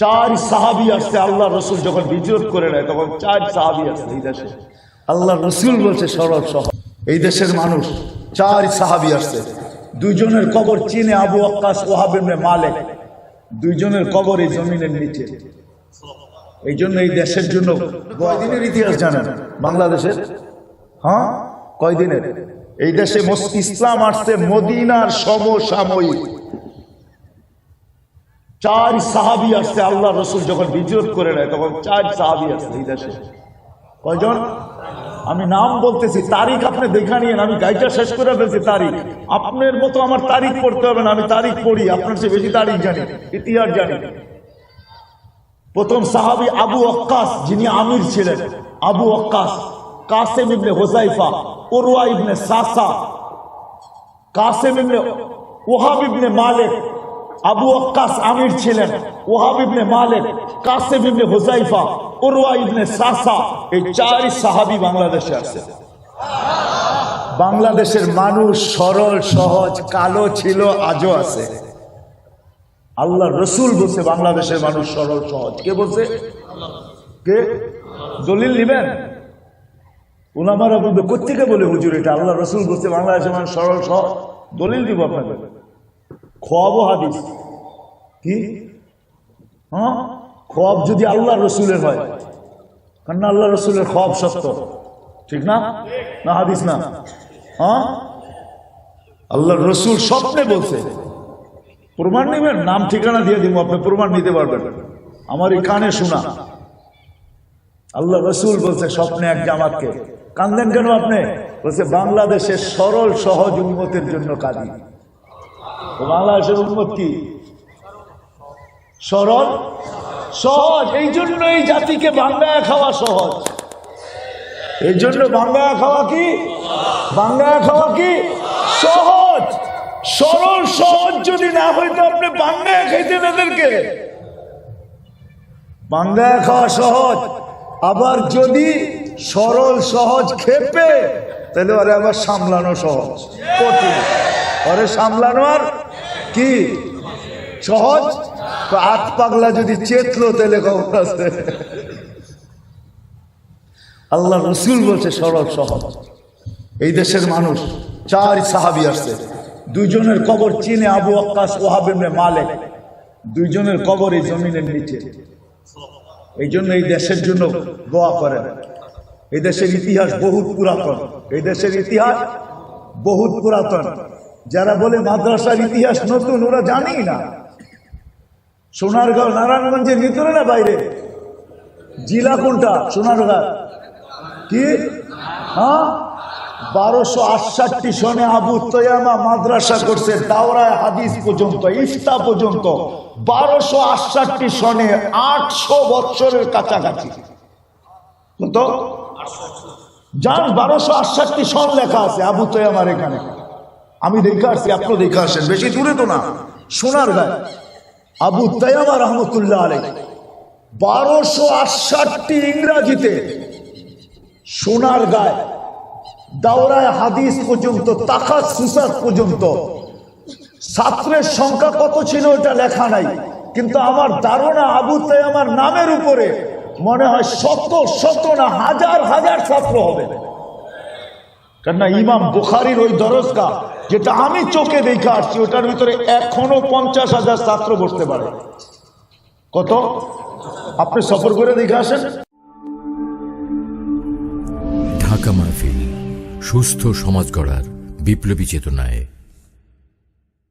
চার সাহাবি আসছে আল্লাহ রসুল যখন বিজয় করে নেয়, তখন চার সাহাবি আসছে এই দেশে। আল্লাহ রসুল বলছে সরল সহ এই দেশের মানুষ, চার সাহাবি আসছে। দুইজনের কবর চীনে আবু আক্কাস ওহাবিনে মালেক। দুইজনের কবর এই জমিনের নিচে। এই জন্য এই দেশের জন্য কয়দিনের ইতিহাস জানেন? বাংলাদেশের? হ্যাঁ? কয়দিনের? এই দেশে ইসলাম আসছে মদিনার সমসাময়িক। চার সাহাবি আসছে আল্লাহ রসুল যখন বিজয় করে নেয়, তখন চার সাহাবি আসছে এই দেশে। কয়জন? আমি নাম বলতেছি, তারিখ আপনি দেখা নিয়েন, আমি গাইটা শেষ করে ফেলছি, তারিখ। আপনার মতো আমার তারিখ পড়তে হবে না, আমি তারিখ পড়ি, আপনার চেয়ে বেশি তারিখ জানি, ইতিহাস জানি। প্রথম সাহাবি আবু অক্কাস যিনি আমির ছিলেন, আবু অক্কাস কাসেম ইবনে হোসাইফা ওরুয়া ইবনে সাসা, কাসেম ইবনে ওহাব ইবনে মালিক আবু অক্কাস আমির ছিলেন, ওহাব ইবনে মালিক, কাসেম ইবনে হোসাইফা ওরুয়া ইবনে সাসা, এই চারই সাহাবি বাংলাদেশে আছে। বাংলাদেশের মানুষ সরল, সহজ, কালো ছিল, আজও আছে। আল্লাহ রসুল বলছে, বাংলাদেশের মানুষ সরল, সহজ। কে বলছে? কে? দলিল নিবেন? ওনামারা বলবে কোথেকে বলে হুজুর এটা? আল্লাহ রসুল বলছে, বাংলাদেশের মানুষ সরল, সহজ। দলিল দিব আপনাকে। খোয়াবো হাদিস। কি? হ্যাঁ? খোয়াব যদি আল্লাহ রসুলের হয় কারণ আল্লাহ রসুলের খোয়াব সত্য। ঠিক না? না হাদিস না? হ্যাঁ? আল্লাহ রসুল স্বপ্নে বলছে, প্রমাণ নেবেন? নাম ঠিকানা দিয়ে দিব, আপনি প্রমাণ নিতে পারবেন। আমার এই কানে শোনা। আল্লাহ রসুল বলছে, স্বপ্নে এক জামাতকে। কান্দেন কেন আপনি? বলছে, বাংলাদেশের সরল সহজ উন্মতের জন্য কাঁদি। বাংলাদেশের উন্মত কি সরল? সহজ। এই জন্য এই জাতিকে বাংলায় খাওয়া সহজ। এই জন্য বাংলায় খাওয়া কি? বাংলায় খাওয়া কি? সহজ। সরল, সহজ যদি না হইতো আপনি বাংলায় খাইতেন এদেরকে। বাংলায় খাওয়া সহজ। আবার যদি সরল, সহজ খেপে, তাহলে ওরে আবার সামলানো সহজ। কঠিন। সামলানো আর কি? সহজ? আট পাগলা যদি চেতলো তাহলে খবর আছে। আল্লাহ রসুল বলছে, সরল, সহজ। এই দেশের মানুষ, চার সাহাবি আসছে। দুইজনের কবর চিনে আবু আকাশ ওহাবিনে মালেক। দুইজনের কবর এই জমিনের নিচে। এই জন্য এই দেশের জন্য দোয়া করেন। এই দেশের ইতিহাস বহুত পুরাতন। এই দেশের ইতিহাস বহুত পুরাতন। যারা বলে মাদ্রাসার ইতিহাস নতুন, ওরা জানেই না। সোনারগাঁও, নারায়ণগঞ্জের ভিতরে না বাইরে? জিলা কোনটা? সোনারগাঁ কি? হ্যাঁ? বারোশো আটষট্টি সনে আবু তৈয়ামা মাদ্রাসা করছে, দাওরায় হাদিস পর্যন্ত, ইফতা পর্যন্ত। বারোশো আটষট্টি সনে আটশো বৎসরের কাছাকাছি। যান বারোশো আটষট্টি সন লেখা আছে আবু তৈয়ামার এখানে। আমি দেখে আসছি আপনি দেখে আসেন। বেশি দূরে তো না, সোনার গায়ে। আবু তৈয়ামা রহমতুল্লাহ আলাই বারোশো আটষট্টি ইংরাজিতে সোনার গায়ে, দাওরায় হাদিস পর্যন্ত তাকাত সুসাদ পর্যন্ত, ছাত্রের সংখ্যা কত ছিল এটা লেখা নাই। কিন্তু আমার ধারণা আবু তাই আমার নামের উপরে মনে হয় শত শত না হাজার হাজার ছাত্র হবে। কেননা ইমাম বুখারির ওই দরজগা যেটা আমি চোখে দেখে আসছি, ওটার ভিতরে এখনও পঞ্চাশ হাজার ছাত্র বসতে পারে। কত? আপনি সফর করে দেখে আসেন। ঢাকা মাহফিল, সুস্থ সমাজ গড়ার বিপ্লবী চেতনায়